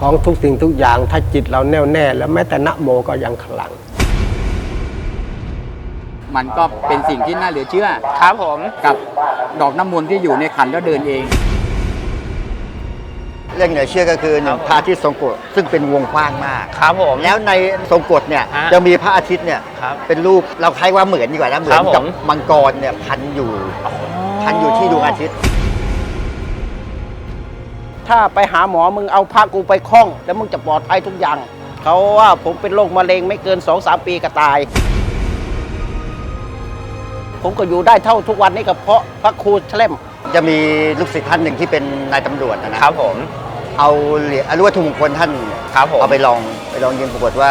ของทุกสิ่งทุกอย่าง ถ้าจิตเราแน่วแน่ แล้วแม้แต่นะโมก็ยังขลัง มันก็เป็นสิ่งที่น่าเหลือเชื่อ ครับผม กับดอกน้ำมนต์ที่อยู่ในขันแล้วเดินเอง เรื่องเหนือเชื่อก็คือหนึ่งพระอาทิตย์ทรงกฎซึ่งเป็นวงกว้างมาก ครับผม แล้วในทรงกฎเนี่ยฮะจะมีพระอาทิตย์เนี่ยครับเป็นรูปเราคล้ายว่าเหมือนดีกว่านะเหมือนครับผมกับมังกรเนี่ยพันอยู่ พันอยู่ที่ดวงอาทิตย์ ถ้าไปหาหมอมึงเอาผ้ากูไปคล้อง แล้วมึงจะปลอดภัยทุกอย่าง เขาว่าผมเป็นโรคมะเร็งไม่เกิน2อสปีก็ตาย ผมก็อยู่ได้เท่าทุกวันนี้ก็เพราะพระครูแชล่มจะมีลูกศิษย์ท่านหนึ่งที่เป็นนายตำรวจนะนะครับผม เอาเหรียญอรุวัตถุมงคลท่านครับผม เอาไปลองไปลองยิงปรากฏว่า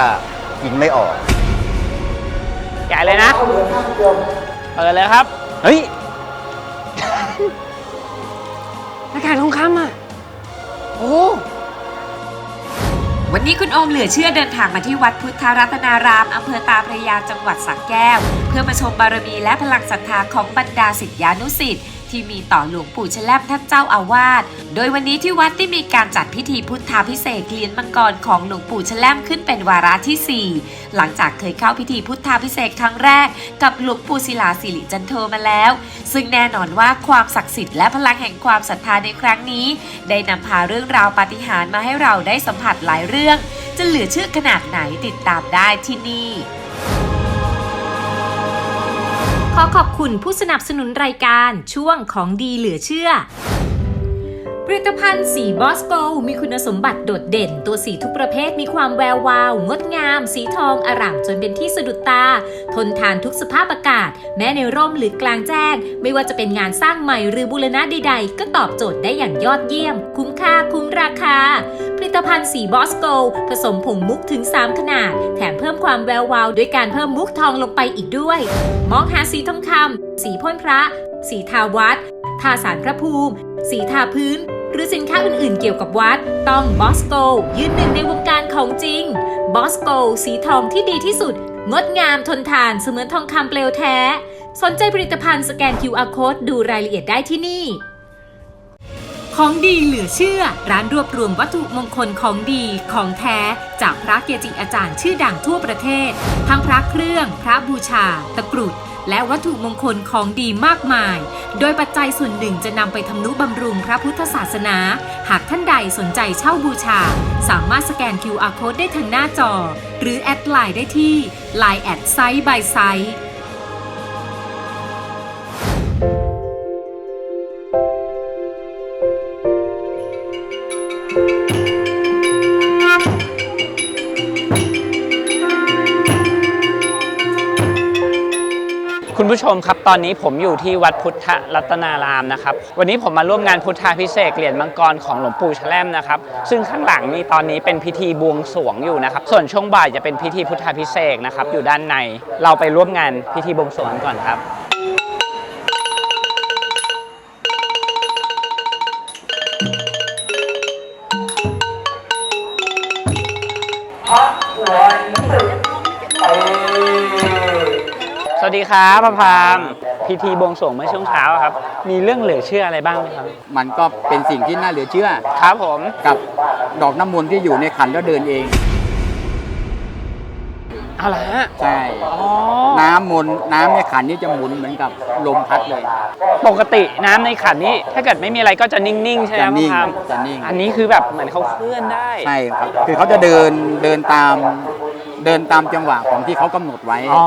ยิงไม่ออกแกะเลยนะ เปิดเลยครับ เฮ้ย หน้ากากทองคำอะ โอ้วันนี้คุณโอมเหลือเชื่อเดินทางมาที่วัดพุทธรัตนารามอำเภอตาพระยาจังหวัดสระแก้ว เพื่อมาชมบารมีและพลังศรัทธาของบรรดาศิษยานุศิษย์ ที่มีต่อหลวงปู่ชแลมท่านเจ้าอาวาส โดยวันนี้ที่วัดได้มีการจัดพิธีพุทธาพิเศษเหรียญมังกรของหลวงปู่ชแลมขึ้นเป็นวาระที่ 4 หลังจากเคยเข้าพิธีพุทธาพิเศษครั้งแรก กับหลวงปู่ศิลาสิริจันโทมาแล้ว ซึ่งแน่นอนว่าความศักดิ์สิทธิ์และพลังแห่งความศรัทธาในครั้งนี้ ได้นำพาเรื่องราวปาฏิหาริย์มาให้เราได้สัมผัสหลายเรื่อง จะเหลือเชื่อขนาดไหนติดตามได้ที่นี่ ขอขอบคุณผู้สนับสนุนรายการช่วงของดีเหลือเชื่อ ผลิตภัณฑ์สีบอสโกมีคุณสมบัติโดดเด่น ตัวสีทุกประเภทมีความแวววาว งดงาม สีทองอร่ามจนเป็นที่สะดุดตา ทนทานทุกสภาพอากาศ แม้ในร่มหรือกลางแจ้ง ไม่ว่าจะเป็นงานสร้างใหม่หรือบูรณะใดๆ ก็ตอบโจทย์ได้อย่างยอดเยี่ยม คุ้มค่าคุ้มราคา ผลิตภัณฑ์สีบอสโกผสมผงมุกถึง 3 ขนาด แถมเพิ่มความแวววาวด้วยการเพิ่มมุกทองลงไปอีกด้วย มองหาสีทองคำสีพ่นพระ สีทาวัดทาสารพระภูมิ สีทาพื้น หรือสินค้าอื่นๆเกี่ยวกับวัด ต้องบอสโกยืนหนึ่งในวงการของจริงบอสโกสีทองที่ดีที่สุด งดงามทนทานเสมือนทองคำเปลวแท้ สนใจผลิตภัณฑ์สแกน QR Code ดูรายละเอียดได้ที่นี่ ของดีเหลือเชื่อ ร้านรวบรวมวัตถุมงคลของดีของแท้ จากพระเกจิอาจารย์ชื่อดังทั่วประเทศ ทั้งพระเครื่อง พระบูชา ตะกรุด และวัตถุมงคลของดีมากมาย โดยปัจจัยส่วนหนึ่งจะนำไปทำนุบำรุงพระพุทธศาสนา หากท่านใดสนใจเช่าบูชา สามารถสแกน QR Code ได้ทางหน้าจอ หรือแอดไลน์ได้ที่ Line แอดไซต์ by ไซต์ คุณผู้ชมครับตอนนี้ผมอยู่ที่วัดพุทธรัตนารามนะครับวันนี้ผมมาร่วมงานพุทธาพิเศษเหรียญมังกรของหลวงปู่แชล่มนะครับซึ่งข้างหลังนี่ตอนนี้เป็นพิธีบวงสรวงอยู่นะครับส่วนช่วงบ่ายจะเป็นพิธีพุทธาพิเศษนะครับอยู่ด้านในเราไปร่วมงานพิธีบวงสรวงก่อนครับสวั สดีครับพระพามพิธีบวงสรวงเมื่อช่วงเช้าครับ มีเรื่องเหลือเชื่ออะไรบ้างไหมครับ มันก็เป็นสิ่งที่น่าเหลือเชื่อ ครับผมกับดอกน้ำมนต์ที่อยู่ในขันแล้วเดินเอง เอาละฮะใช่ อ๋อน้ำมนต์น้ำในขันนี่จะหมุนเหมือนกับลมพัดเลย ปกติน้ำในขันนี้ ถ้าเกิดไม่มีอะไรก็จะนิ่ง ๆ ใช่ไหมจะนิ่งพระพามจะนิ่ง อันนี้คือแบบเหมือนเขาเคลื่อนได้ ใช่ครับ คือเขาจะเดินเดินตาม เดินตามจังหวะของที่เขากำหนดไว้ อ๋อ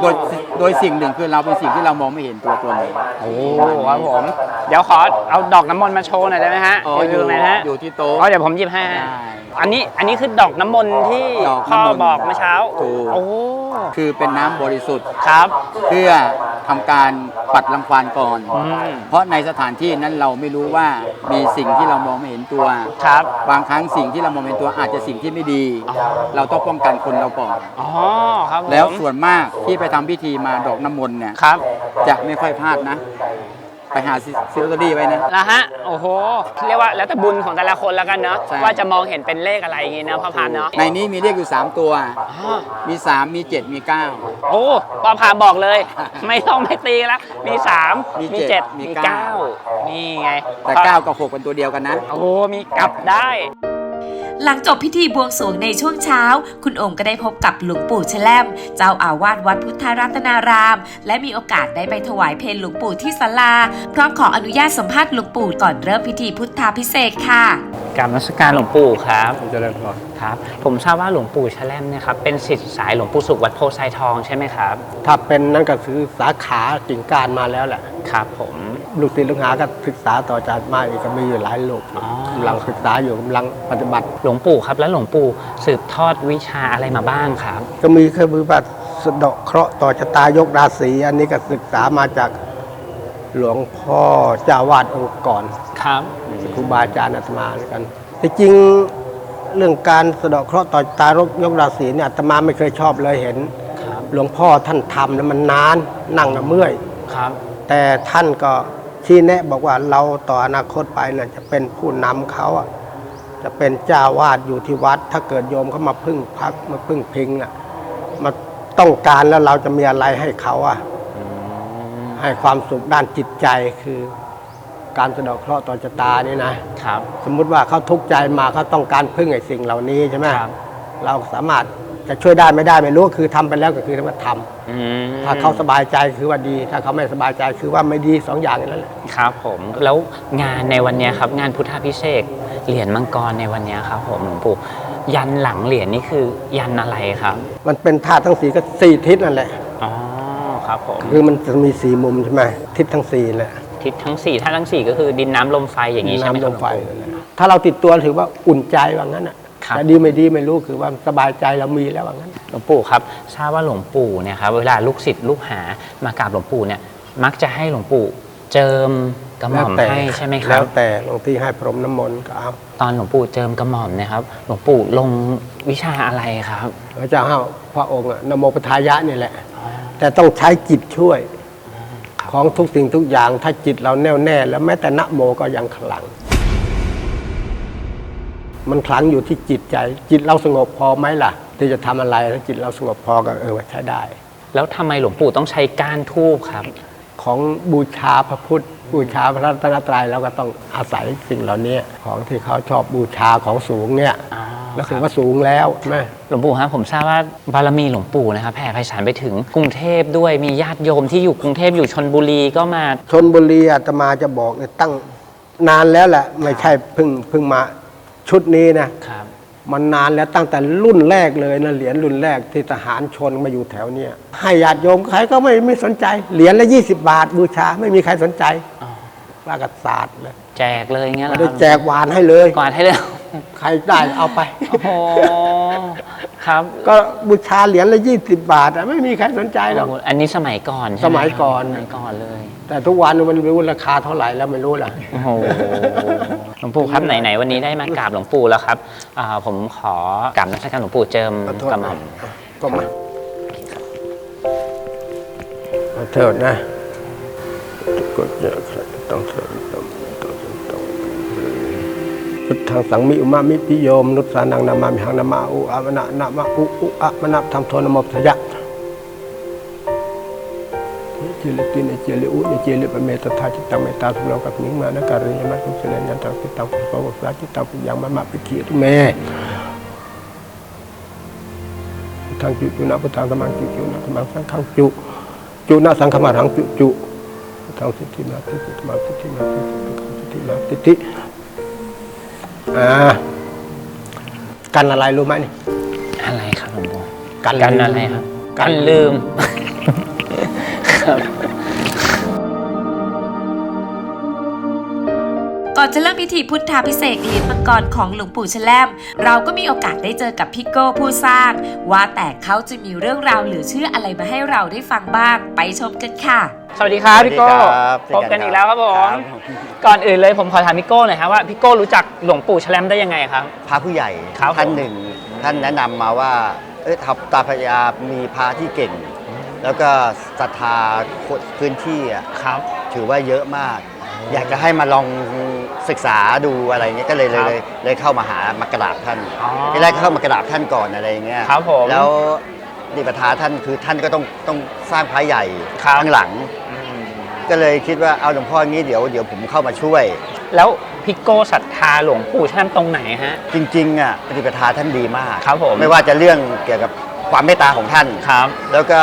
โดยโดยสิ่งหนึ่งคือเราเป็นสิ่งที่เรามองไม่เห็นตัวตนเลยโอ้ครับผม เดี๋ยวขอเอาดอกน้ำมนต์มาโชว์หน่อยได้ไหมฮะอ๋อรีวิวหน่อยนะฮะอยู่ที่โต๊ะ อ๋อเดี๋ยวผมหยิบให้ฮะได้อันนี้อันนี้คือดอกน้ำมนต์ที่ดอกพ่อน้ำมนต์บอกเมื่อเช้า ถูก โอ้ คือเป็นน้ำบริสุทธิ์ ครับ เพื่อทำการปัดรังควานก่อน อืม เพราะในสถานที่นั้นเราไม่รู้ว่ามีสิ่งที่เรามองไม่เห็นตัว ครับ บางครั้งสิ่งที่เรามองไม่เห็นตัวอาจจะสิ่งที่ไม่ดีอ๋อเราต้องป้องกันคนเราก่อน อ๋อ ครับผมแล้วส่วนมากที่ไปทำพิธีมาดอกน้ำมนต์เนี่ย ครับ จะไม่ค่อยพลาดนะ ไปหาซิซิลตอรี่ไว้นะแล้วฮะ โอ้โห เรียกว่าแล้วแต่บุญของแต่ละคนแล้วกันเนาะ ใช่ ว่าจะมองเห็นเป็นเลขอะไรอย่างงี้นะพ่อพามเนาะในนี้มีเลขอยู่ 3 ตัวอ๋อมี 3 มี 7 มี 9 โอ้พ่อพามบอกเลย ไม่ต้องไม่ตีแล้ว มีสามมีมี เจ็เจ็ดดมี มีเก้าเก้านี่ไงแต่ 9 กับ 6 เป็นตัวเดียวกันนะ โอ้มีกลับได้ หลังจบพิธีบวงสรวงในช่วงเช้า คุณโองค์ก็ได้พบกับหลวงปู่แชล่ม เจ้าอาวาสวัดพุทธรัตนาราม และมีโอกาสได้ไปถวายเพลหลวงปู่ที่ศาลา พร้อมขออนุญาตสัมภาษณ์หลวงปู่ก่อนเริ่มพิธีพุทธาพิเศษกค่ะกรารนมัสการหลวงปู่ครับ เจริญพรครับ ผมทราบว่าหลวงปู่แชล่มเนี่ยครับเป็นศิษย์สายหลวงปู่สุขวัดโพไซทองใช่ไหมครับ ถ้าเป็นนั่นก็คือสาขากิ่งการมาแล้วแหละ ครับผม ลูกศิษย์ลูกหาก็ศึกษาต่อจากมาอีกก็มีอยู่หลายลูกอ๋อ กำลังศึกษาอยู่กำลังปฏิบัติ หลวงปู่ครับแล้วหลวงปู่สืบทอดวิชาอะไรมาบ้างครับ ก็มีเครื่องมือบัตรสะเดาะเคราะห์ต่อชะตายกราศีอันนี้ก็ศึกษามาจากหลวงพ่อเจ้าวาดองค์ก่อน ครับ ครูบาอาจารย์อาตมาด้วยกันที่จริง เรื่องการสะเดาะเคราะห์ต่อชะตายกราศีเนี่ยอาตมาไม่เคยชอบเลยเห็น ครับหลวงพ่อท่านทำแล้วมันนานนั่งแล้วเมื่อย ครับแต่ท่านก็ชี้แนะบอกว่าเราต่ออนาคตไปเนี่ยจะเป็นผู้นำเขาอะจะเป็นเจ้าวาดอยู่ที่วัด ถ้าเกิดโยมเขามาพึ่งพักมาพึ่งพิงอะมาต้องการแล้วเราจะมีอะไรให้เขาอะ ให้ความสุขด้านจิตใจคือ การสะเดอกเคราะห์ต่อชะตานี่นะครับ สมมุติว่าเขาทุกข์ใจมาเขาต้องการพึ่งไอ้สิ่งเหล่านี้ใช่ไหมครับ เราสามารถจะช่วยได้ไม่ได้ไม่รู้คือทำไปแล้วก็คือว่าทำอืมถ้าเขาสบายใจคือว่าดี ถ้าเขาไม่สบายใจคือว่าไม่ดีสองอย่างนั่นแหละครับ ผมแล้วงานในวันเนี้ยครับ งานพุทธพิเศษกเหรียญมังกรในวันเนี้ยครับ ผมหลวงปู่ยันหลังเหรียญนี่คือยันอะไรครับ มันเป็นธาตุทั้งสี่ก็สี่ทิศนั่นแหละอ๋อครับผมคือมันจะมีสี่มุมใช่ไหมทิศทั้งสี่แหละ ทิศทั้งสี่ท่าตุทั้งสี่ก็คือดินน้ำลมไฟอย่างนี้ใช่ไหมน้ำคลรับมไฟนั่นแหละถ้าเราติดตัวถือว่าอุ่นใจว่างั้นอะครับ แต่ดีไม่ดีไม่รู้คือว่าสบายใจเรามีแล้วว่างั้น หลวงปู่ครับทราบว่าหลวงปู่เนี่ยครับเวลาลูกศิษย์ลูกหามากราบหลวงปู่เนี่ยมักจะให้หลวงปู่เจิมกระหม่อมให้ใช่ไหมคแล้รับวแต่หลวงที่ให้พรมน้ำมนต์ก็เอาตอนหลวงปู่เจิมกระหม่อมเนะครับ หลวงปู่ลงวิชาอะไรครับ พระเจ้าห้าพระองค์อะนโมปทายะนี่แหละ แต่ต้องใช้จิตช่วย ของทุกสิ่งทุกอย่างถ้าจิตเราแน่วแน่ แล้วแม้แต่นะโมก็ยังขลัง มันขลังอยู่ที่จิตใจ จิตเราสงบพอไหมล่ะ ที่จะทำอะไรแล้วจิตเราสงบพอก็เออว่าใช้ได้ แล้วทำไมหลวงปู่ต้องใช้ก้านทูบครับ ของบูชาพระพุทธ บูชาพระรัตนตรัยเราก็ต้องอาศัยสิ่งเหล่านี้ของที่เขาชอบบูชาของสูงเนี่ย อ๋อแล้วถือว่าสูงแล้วใช่ไหมหลวงปู่ครับผมทราบว่าบารมีหลวงปู่นะครับแผ่ไพศาลไปถึงกรุงเทพด้วยมีญาติโยมที่อยู่กรุงเทพอยู่ชนบุรีก็มา ชนบุรีอาตมาจะบอกเนี่ยตั้งนานแล้วแหละไม่ใช่เพิ่งเพิ่งมาชุดนี้นะครับ มันนานแล้วตั้งแต่รุ่นแรกเลยนะเหรียญรุ่นแรกที่ทหารชนมาอยู่แถวเนี้ยให้ญาติโยมใครก็ไม่ไม่สนใจ เหรียญละ20 บาทบูชาไม่มีใครสนใจอ๋อว่ากันศาสตร์เลยแจกเลยอย่างเงี้ยเหรอคได้รับแจกหวานให้เลยกวาดให้เลย ใครได้เอาไป โอ้โหครับก็บูชาเหรียญละ20บาทอะไม่มีใครสนใจหรอก โอ้โหอันนี้สมัยก่อนใช่ไหสมัยก่อน สมัยก่อนเลย แต่ทุกวันมันรู้ราคาเท่าไหร่แล้วไม่รู้ล่ะ โอ้โห หลวงปู่ครับไหนๆวันนี้ได้มากราบหลวงปู่แล้วครับอ่าผมขอกราบนักการหลวงปู่เจิมขอโทษกระหม่อมก็มาขอโทษนะกดเยอะครับต้องเสริมต้องต้องต้อง พุทธังสังมิอุมามิพิโยมนุสานังนามามิหังนามาอุอะมะนะนะมะอุอุอะมะนะทำโทนมบทยะเจริญตินเจริญอุเจริญปเมตตาจิตตังเมตตาสุโลกัสมิงมานะการิยมัสสุเจริญยันตังจิตตังปุปะสาจิตตังปุยังมะมะปิขีตุเมทางจุจุนะพุทธังธรรมังจุจุนะธรรมังสังฆังจุจุนะสังฆมาทังจุจุทธังสิทธิมาสิทธิมาสิทธิมาสิทธิมาสิทธิมาสิทธิ อ่ากันอะไรรู้ไหมนี่อะไรครับหลวงปู่กันกันลืมอะไรครับ กันกันลืม ครับ ก่อนจะเริ่มพิธีพุทธาพิเศษกเหรียญมังกรของหลวงปู่แชล่มเราก็มีโอกาสได้เจอกับพี่โก้ผู้สร้าง ว่าแต่เขาจะมีเรื่องราวเหลือเชื่ออะไรมาให้เราได้ฟังบ้าง ไปชมกันค่ะ สวัสดีครับพี่โก้สวัสดีครับพบกันอีกแล้วครับผม ครับ ก่อนอื่นเลยผมขอถามพี่โก้หน่อยครับว่าพี่โก้รู้จักหลวงปู่แชลมได้ยังไงครับ พระผู้ใหญ่ครับท่านผมหนึ่ง ท่านแนะนำมาว่า เอ้ยทับตาพระยามีพระที่เก่ง แล้วก็ศรัทธาคนพื้นที่อะครับ ถือว่าเยอะมาก อยากจะให้มาลองศึกษาดูอะไรเงี้ยก็เลยเลยเลยเลยเข้ามาหามากราบท่านอ๋อที่แรกก็เข้ามากราบท่านก่อนอะไรเงี้ยครับผมแล้วนิปทาท่านคือท่านก็ต้องต้องสร้างพระใหญ่ครับ ข้างหลังก็เลยคิดว่าเอาหลวงพ่องี้เดี๋ยวเดี๋ยวผมเข้ามาช่วย แล้วพี่โก้ศรัทธาหลวงปู่ท่านตรงไหนฮะ จริงๆอะปฏิปทาท่านดีมากครับผม ไม่ว่าจะเรื่องเกี่ยวกับความเมตตาของท่าน ครับ แล้วก็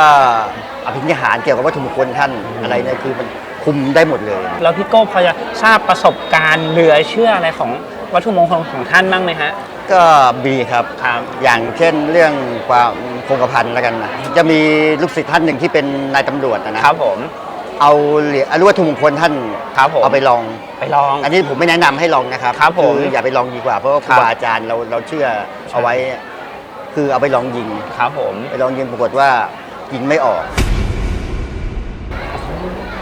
อภินิหารเกี่ยวกับวัตถุมงคลท่านอะไรเนี่ยคือมัน คุมได้หมดเลย แล้วพี่โก้พอจะทราบประสบการณ์เหลือเชื่ออะไรของวัตถุมงคลของท่านบ้างไหมฮะ ก็มีครับครับ อย่างเช่นเรื่องความคงกระพันแล้วกันนะจะมีลูกศิษย์ท่านหนึ่งที่เป็นนายตำรวจนะนะครับผม เอาเหรียญอรุวัตถุมงคลท่านครับผม เอาไปลอง ไปลอง อันนี้ผมไม่แนะนำให้ลองนะครับครับผมออย่าไปลองดีกว่าเพราะว่าคครัรูบบาอาจารย์เราเราเชื่อเอาไว้ คือเอาไปลองยิง ครับผม ไปลองยิงปรากฏว่ายิงไม่ออก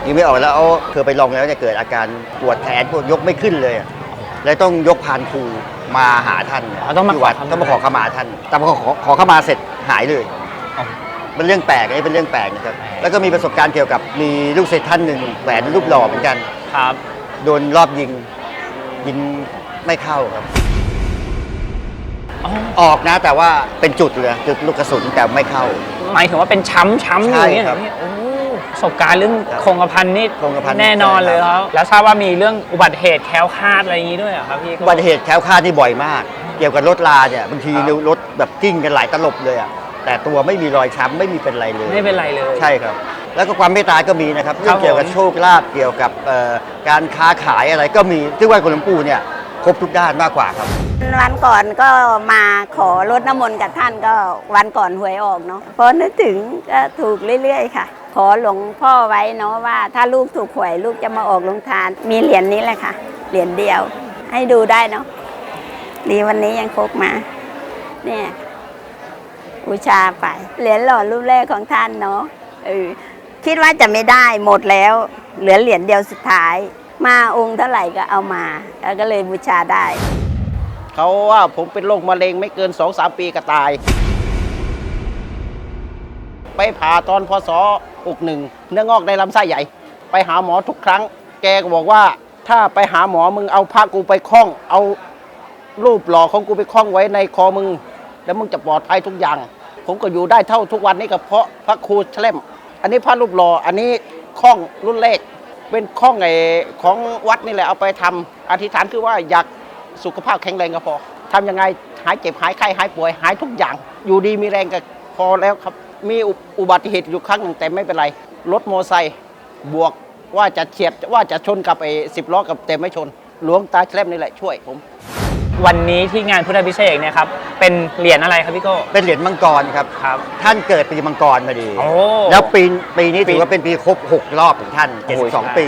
ยิงไม่ออกแล้วเอาคือไปลองแล้วเนี่ยเกิดอาการปวดแขนปวดยกไม่ขึ้นเลยอะเลยต้องยกพานครูมาหาท่านอ๋อต้องมาที่วัดขอขมาต้องมาขอขมาท่าน แต่พอขอขอขมาเสร็จหายเลยอ๋อเป็นเรื่องแปลกอันนี้เป็นเรื่องแปลกนะครับ แล้วก็มีประสบการณ์เกี่ยวกับมีลูกศิษย์ท่านหนึ่งแหวนรูปหล่อเหมือนกันครับโดนรอบยิงยิงไม่เข้าครับอ๋อออกนะแต่ว่าเป็นจุดเลยจุดลูกกระสุนแต่ไม่เข้า หมายถึงว่าเป็นช้ำช้ำอยู่อย่างเงี้ยใช่ครับเหอพี่โอ้ ประสบการณ์เรื่องครับคงกระพันนี่คงกระพันแน่นอนใช่เลยคครับรับแล้วทราบว่ามีเรื่องอุบัติเหตุแคล้วคลาดอะไรอย่างงี้ด้วยเหรอครับพี่อุบัติเหตุแคล้วคลาดนี่บ่อยมาก เกี่ยวกับรถลาเนี่ยบางทีครับรถแบบกิ้งกันหลายตลบเลยอะแต่ตัวไม่มีรอยช้ำไม่มีเป็นไรเลย ไม่เป็นไรเลย ใช่ครับ แล้วก็ความเมตตาก็มีนะครับครัเรื่อบงเกี่ยวกับผม โชคลาภเกี่ยวกับเอ่อการค้าขายอะไรก็มีซึ่งไหว้คุณหลวงปู่เนี่ยครบทุกด้านมากกว่าครับ วันก่อนก็มาขอรดน้ำมนต์กับท่านก็วันก่อนหวยออกเนาะพอนึกถึงก็ถูกเรื่อย ๆ ค่ะ ขอหลวงพ่อไว้เนาะว่า ถ้าลูกถูกหวยลูกจะมาออกลงทาน มีเหรียญนี้แหละค่ะ เหรียญเดียว ให้ดูได้เนาะดีวันนี้ยังพกมา เนี่ยบูชาไป เหรียญหล่อรูปแรกของท่านเนาะเออคิดว่าจะไม่ได้หมดแล้ว เหลือเหรียญเดียวสุดท้าย มาองค์เท่าไหร่ก็เอามา แล้วก็เลยบูชาได้ เขาว่าผมเป็นโรคมะเร็งไม่เกิน2องสามปีก็ตาย ไปผ่าตอนพศ61เนื้องอกในลำไส้ใหญ่ ไปหาหมอทุกครั้ง แกก็บอกว่าถ้าไปหาหมอมึงเอาผ้ากูไปคล้อง เอารูปหล่อของกูไปคล้องไว้ในคอมึง แล้วมึงจะปลอดภัยทุกอย่าง ผมก็อยู่ได้เท่าทุกวันนี้ก็เพราะพระครูแชล่มอันนี้พระรูปหล่ออันนี้คล้องรุ่นเลขเป็นข้องไอของวัดนี่แหละเอาไปทำอธิษฐานคือว่าอยากสุขภาพแข็งแรงก็พอทำยังไงหายเจ็บหายไข้หายป่วยหายทุกอย่าง อยู่ดีมีแรงก็พอแล้วครับ มีอุอุบัติเหตุอยู่ครั้งหนึ่งแต่ไม่เป็นไร รถมอไซค์บวกว่าจะเฉียดว่าจะชนกับไอ้สิบล้อกับแต่ไม่ชน หลวงตาแชล่มนี่แหละช่วยผม วันนี้ที่งานพุทธพิเศษกเนี่ยครับ เป็นเหรียญอะไรครับพี่โก้เป็นเหรียญมังกรครับ ครับ ท่านเกิดปีมังกรพอดี โอ้ แล้วปีปีนี้ปีถือว่าเป็นปีครบ 6 รอบของท่าน โอ้ยใช่72 ปี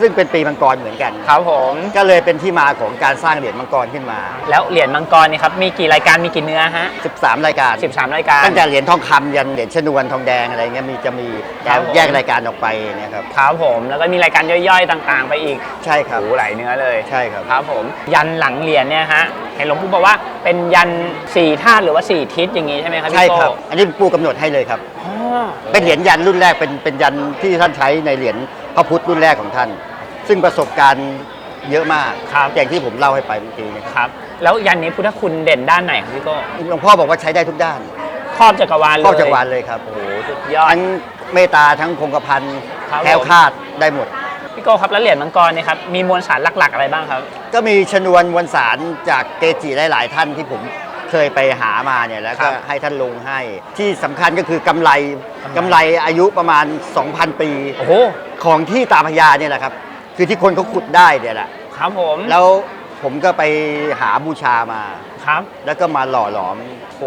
ซึ่งเป็นปีมังกรเหมือนกัน ครับผม ก็เลยเป็นที่มาของการสร้างเหรียญมังกรขึ้นมา แล้วเหรียญมังกรเนี่ยครับมีกี่รายการมีกี่เนื้อฮะ13 รายการ 13 รายการตั้งแต่เหรียญทองคำยันเหรียญชนวนทองแดงอะไรเงี้ยมีจะมีครับผม แยกรายการออกไปเนี่ยครับครับผมแล้วก็มีรายการย่อยๆต่างๆ ไปอีกใช่ครับโอ้โหหลายเนื้อเลยใช่ครับ ครับผม ยันหลังเหรียญเนี่ยฮะเห็นหลวงปู่บอกว่าเป็นยันสี่ธาตุหรือว่าสี่ทิศอย่างนี้ใช่ไหมครับใช่พี่โก้ครับ อันนี้ปู่กำหนดให้เลยครับ อ๋อ เป็นเหรียญยันรุ่นแรกเป็นเป็นยันที่ท่านใช้ในเหรียญพ ระพุทธรุ่นแรกของท่าน ซึ่งประสบการณ์เยอะมากครับ อย่างที่ผมเล่าให้ไปเมื่อกี้นะครับครับ แล้วยันนี้พุทธคุณเด่นด้านไหนครับพี่โก้หลวงพ่อบอกว่าใช้ได้ทุกด้านครอบจักรวาลเลยครอบจักรวาลเลยครับโอ้โหสุดยอด ทั้งเมตตาทั้งคงกระพันครับแคล้วคลาดได้หมด พี่โก้ครับแล้วเหรียญมังกรเนี่ยครับมีมวลสารหลักๆ อะไรบ้างครับ ก็มีชนวนมวลสารจากเกจิหลาย ๆ ท่านที่ผมเคยไปหามาเนี่ยแล้วครัก็บให้ท่านลงให้ ที่สำคัญก็คือกำไรกำกำไรไรอายุประมาณ 2,000 ปี โอ้โห ของที่ตาพญาเนี่ยแหละครับ คือที่คนเขาขุดได้เนี่ยแหละครับผม แล้วผมก็ไปหาบูชามา ครับ แล้วก็มาหล่อหลอม โห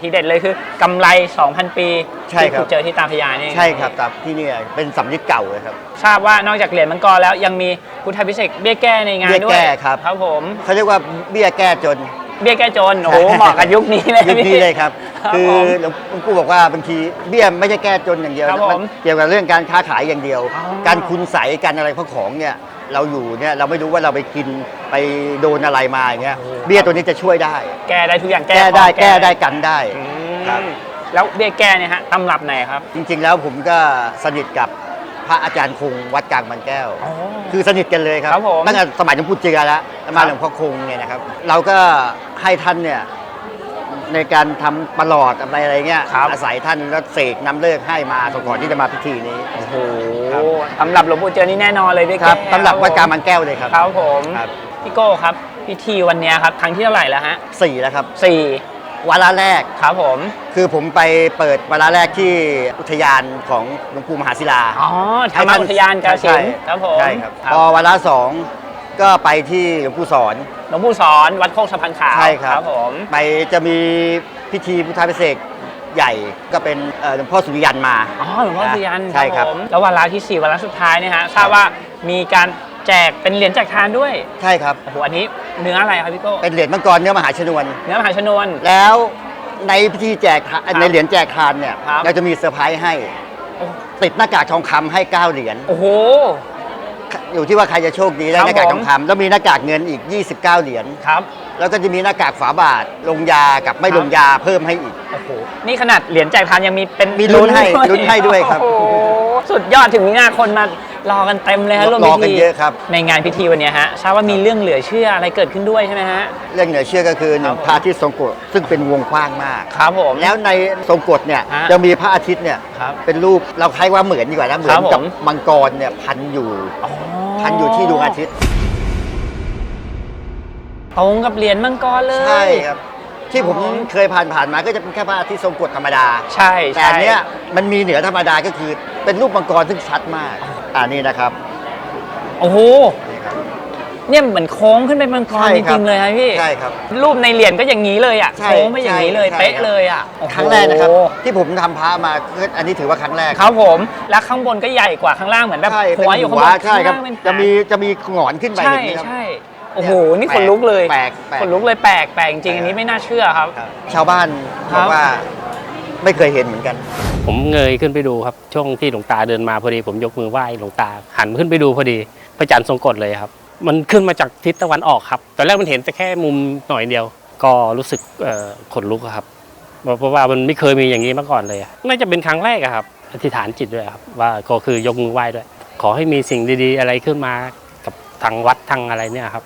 ทีเด็ดเลยคือกำไร 2,000 ปีใช่ที่ครับ ขุดเจอที่ตาพญานี่ใช่ครับตามที่เนี่ยเป็นสำลิดเก่าเลยครับ ทราบว่านอกจากเหรียญมังกรแล้วยังมีพุทธพิเศษกเบี้ยแก้ในงานเบี้ยด้วยแก้ครับ ครับผม เขาเรียกว่าเบี้ยแก้จน เบี้ยแก้จนโอ้โหเหมาะกับยุคนี้เลยยุคนี้พี่ เลยครับ ครับคือผมหลวงหลวงปู่บอกว่าบางทีเบี้ยไม่ใช่แก้จนอย่างเดียวครับนะผมนเกี่ยวกับเรื่องการค้าขายอย่างเดียว อ๋อ การคุณใสการอะไรเพราะของเนี่ยเราอยู่เนี่ยเราไม่รู้ว่าเราไปกินไปโดนอะไรมาอย่างเงี้ยเบี้ยตัวนี้จะช่วยได้ แก้ได้ทุกอย่างแก้ได้ข้อแก้ได้กันได้อืมครับ แล้วเบี้ยแก้เนี่ยฮะตำรับไหนครับ จริงๆแล้วผมก็สนิทกับ พระอาจารย์คงวัดกลางบางแก้ว อ๋อ คือสนิทกันเลยครับครับผมตั้งแต่สมัยหลวงปู่เจือแล้วมาครับ หลวงพ่อคงเนี่ยนะครับ เราก็ให้ท่านเนี่ยในการทำประหลอดอะไรอะไรเงี้ยครับ อาศัยท่านแล้วเสกน้ำเลิกให้มาก่อนที่จะมาพิธีนี้ โอ้โหครับตำรับหลวงปู่เจอนี่แน่นอนเลยเบี้ยคแก้รับสำหรับวัดกลางบางแก้วเลยครับ ครับผมครับ พี่โก้ครับพิธีวันเนี้ยครับครั้งที่เท่าไหร่แล้วฮะสี่แล้วครับ สี่ วาระแรก ครับผม คือผมไปเปิดวาระแรกที่อุทยานของหลวงปู่มหาศิลาอ๋อธรรมอุทยานกาฬสินธุ์ครับผมใช่ครับครับพอวาระสองก็ไปที่หลวงปู่สอน หลวงปู่สอนวัดโคกสะพานขาวใช่ครับ ผมไปจะมีพิธีพุทธาพิเศษกใหญ่ก็เป็นเอ่อหลวงพ่อสุริยันมา อ๋อหลวงพ่อสุยันใช่ครับผมแล้ววาระที่สี่วาระสุดท้ายเนี่ยฮะทราบว่ามีการ แจกเป็นเหรียญแจกทานด้วยใช่ครับ โอ้โหอันนี้เนื้ออะไรครับพี่โก้เป็นเหรียญมังกรเนื้อมหาชนวน เนื้อมหาชนวน แล้วในพิธีแจกทานครับในเหรียญแจกทานเนี่ยครับ เราจะมีเซอร์ไพรส์ให้โอ้ติดหน้ากากทองคำให้ 9 เหรียญโอ้โห อยู่ที่ว่าใครจะโชคดีได้ครับหน้ากากผมทองคำแล้วมีหน้ากากเงินอีก 29 เหรียญครับ แล้วก็จะมีหน้ากากฝาบาทลงยากับไม่ครับ ลงยาเพิ่มให้อีก โอ้โห นี่ขนาดเหรียญแจกทานยังมีเป็นมีลุ้นให้ด้วยลุ้นให้ด้วยครับ โอ้โห สุดยอดถึงมีหน้าคนมา รอกันเต็มเลยฮะร่วมรพิอกันธีเยอะครับ ในงานพิธีวันเนี้ยฮะทราบว่ามีเรื่องเหลือเชื่ออะไรเกิดขึ้นด้วยใช่ไหมฮะ เรื่องเหนือเชื่อก็คือหนึ่ครังบผมพระอาทิตย์ทรงกฎซึ่งเป็นวงกว้างมาก ครับผม แล้วในทรงกฎเนี่ยฮะจะมีพระอาทิตย์เนี่ยครับเป็นรูปเราคล้ายว่าเหมือนดีกว่านะเหมือนครับกับผมมังกรเนี่ยพันอยู่อ๋อพันอยู่ที่ดวงอาทิตย์ตรงกับเหรียญมังกรเลย ใช่ครับ ที่ผมอ๋อ เคยผ่านผ่านๆมาก็จะเป็นแค่พระอาทิตย์ทรงกฎธรรมดา ใช่แต่ใช่อันเนี้ยมันมีเหนือธรรมดาก็คือเป็นรูปมังกรซึ่งชัดมากอ่านี่นะครับโอ้โหเนี่ยเหมือนโค้งขึ้นไปมังกรใช่จครัริบงๆเลยครับพี่ใช่ครับรูปในเหรียญก็อย่างนี้เลยอะใช่โค้งไปอย่างนี้เลยใช่เป๊ะใช่เลยอะโอ้โหครั้งแรกนะครับ ที่ผมทำพระมาคืออันนี้ถือว่าครั้งแรกครับผมแล้วข้างบนก็ใหญ่กว่าข้างล่างเหมือนแบบใช่หัวอยู่ข้างบนใช่ครับข้างล่างเป็นหาง จะมีจะมีหงอนขึ้นไปใช่อย่างนี้ครับ ใช่โอ้โห นี่ขนลุกเลยแปลกแปลกขนลุกเลยแปลกแปลกจริงๆอันนี้ไม่น่าเชื่อครับ ครับ ชาวบ้านครับอบกว่า ไม่เคยเห็นเหมือนกัน ผมเงยขึ้นไปดูครับ ช่วงที่หลวงตาเดินมาพอดี ผมยกมือไหว้หลวงตา หันขึ้นไปดูพอดี พระจันทร์ทรงกฎเลยครับ มันขึ้นมาจากทิศตะวันออกครับ ตอนแรกมันเห็นแต่แค่มุมหน่อยเดียว ก็รู้สึกขนลุกครับ เพราะว่ามันไม่เคยมีอย่างนี้มาก่อนเลย น่าจะเป็นครั้งแรกครับ อธิษฐานจิตด้วยครับ ว่าก็คือยกมือไหว้ด้วย ขอให้มีสิ่งดีๆ อะไรขึ้นมากับทางวัดทางอะไรเนี่ยครับ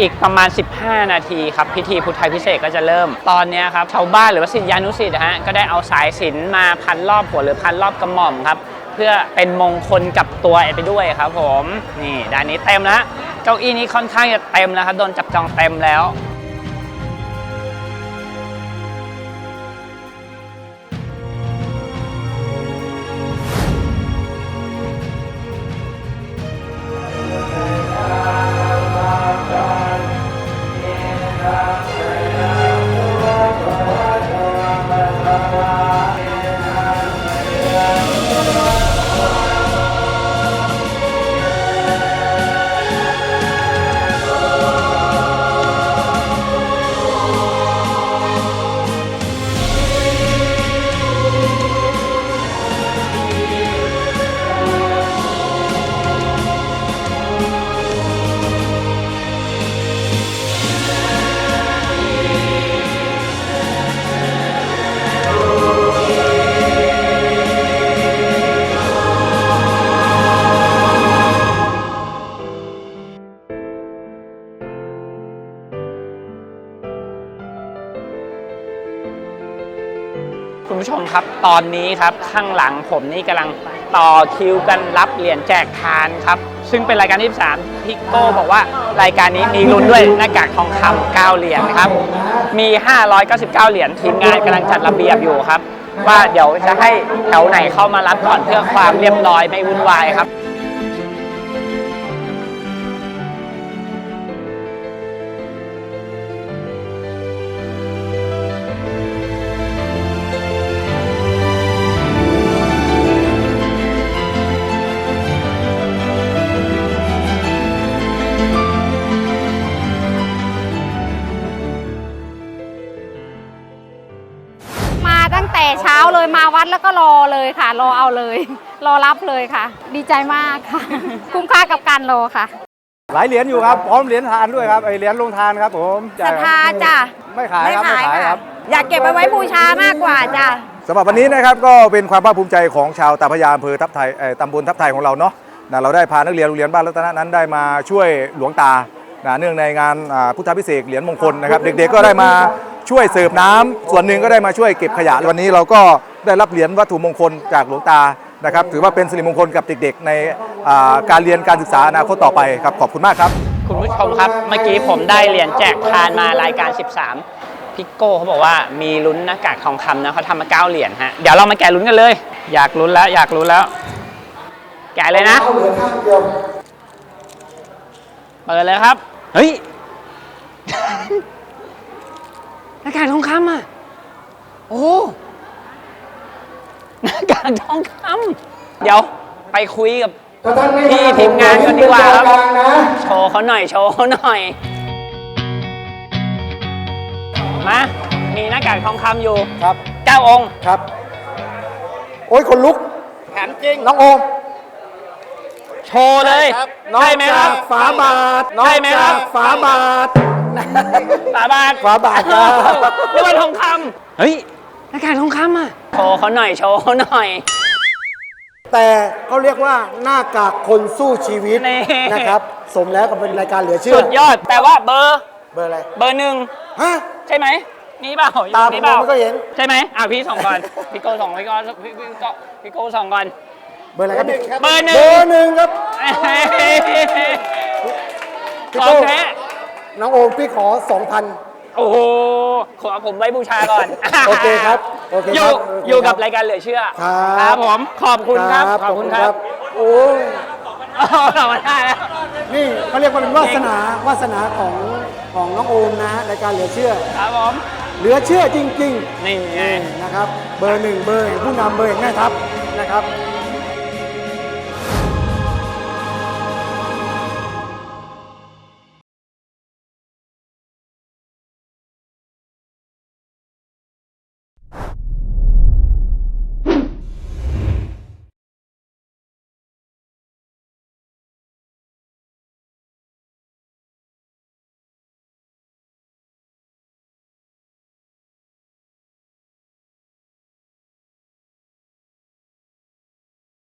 อีกประมาณ 15 นาทีครับ พิธีพุทธพิเศษกก็จะเริ่ม ตอนนี้ครับชาวบ้านหรือว่าศิษยานุศิษย์นะฮะก็ได้เอาสายสินมาพันรอบหัวหรือพันรอบกระหม่อมครับ เพื่อเป็นมงคลกับตัวไปด้วยครับผม นี่ด้านนี้เต็มแล้วเก้าอี้นี้ค่อนข้างจะเต็มแล้วครับโดนจับจองเต็มแล้ว ตอนนี้ครับข้างหลังผมนี่กำลังต่อคิวกันรับเหรียญแจกทานครับ ซึ่งเป็นรายการที่3พี่โก้บอกว่ารายการนี้มีลุ้นด้วยหน้ากากทองคำ9เหรียญครับ มี 599 เหรียญทีมงานกำลังจัดระเบียบอยู่ครับ ว่าเดี๋ยวจะให้แถวไหนเข้ามารับก่อนเพื่อความเรียบร้อยไม่วุ่นวายครับ วัดแล้วก็รอเลยค่ะ รอเอาเลย รอรับเลยค่ะ ดีใจมากค่ะ คุ้มค่ากับการรอค่ะ หลายเหรียญอยู่ครับพร้อมเหรียญทานด้วยครับไอเหรียญลงทานครับผมศรัทธาจ้ะไม่ขายครับไม่ขายครับ อยากเก็บไปไว้บูชามากกว่าจ้ะสำหรับวันนี้นะครับก็เป็นความภาคภูมิใจของชาวตาพระยาอำเภอทับไทยเอ่อตำบลทับไทยของเราเนาะนะเราได้พานักเรียนโรงเรียนบ้านรัตนะนั้นได้มาช่วยหลวงตานะเนื่องในงานอ่าพุทธพิเศษกเหรียญมงคลนะครับ เด็กๆก็ได้มาช่วยเสิร์ฟน้ำส่วนหนึ่งก็ได้มาช่วยเก็บขยะวันนี้เราก็ ได้รับเหรียญวัตถุมงคลจากหลวงตานะครับ ถือว่าเป็นสิริมงคลกับเด็กๆ ในอ่าการเรียนการศึกษาอนาคตต่อไปครับขอบคุณมากครับ คุณผู้ชมครับเมื่อกี้ผมได้เหรียญแจกทานมารายการ 13พิกโก้เขาบอกว่ามีลุ้นหน้ากากทองคำนะเขาทำมาเก้าเหรียญฮะเดี๋ยวเรามาแกะลุ้นกันเลย อยากลุ้นแล้วอยากลุ้นแล้ว แกะเลยนะเปิดเลยครับเฮ้ยหน้ากากทองคำอะโอ้ หน้ากากทองคำเดี๋ยวไปคุยกับพี่ทีมงานกันดีกว่าครับโชว์เขาหน่อยโชว์เขาหน่อยมามีหน้ากากทองคำอยู่ครับเก้าองค์ครับ โอ้ยคนลุกแถมจริงน้องโอมโชว์เลยใช่ไหมครับฝาบาทใช่ไหมครับฝาบาทฝาบาทฝาบาทครับเรียกว่าทองคำเฮ้ย หน้ากากทองคำอะโชว์เขาหน่อยโชว์เขาหน่อย แต่เขาเรียกว่าหน้ากากคนสู้ชีวิตนี่ นะครับ สมแล้วกับเป็นรายการเหลือเชื่อสุดยอดแต่ว่าเบอร์เบอร์อะไรเบอร์หนึ่งฮะใช่ไหมนี่เปล่าอยู่ตาผมนี่เปล่าไม่ก็เห็นใช่ไหมอะพี่สองก่อนพี่โก้สองพี่โก้พี่พี่โก้พี่โก้สองก่อน เบอร์อะไรครับเบอร์หนึ่ง เบอร์หนึ่งครับพี่ขโก้องแท้น้องโอมพี่ขอ 2,000 โอ้โห ขอผมไว้บูชาก่อน โอเคครับโอเคอยู่ครับโอเคอยู่กับครับรายการเหลือเชื่อครับผม ขอบคุณครับ ขอบคุณครับโอ้ยอ๋อเรามาได้แล้ว นี่เขาเรียกว่าเป็นวาสนาวาสนาของของน้องโอมนะรายการเหลือเชื่อ ครับผม เหลือเชื่อจริงนี่ไงๆนะครับเบอร์หนึ่งเบอร์แห่งผู้นำเบอร์แห่งแม่ทัพนะครับ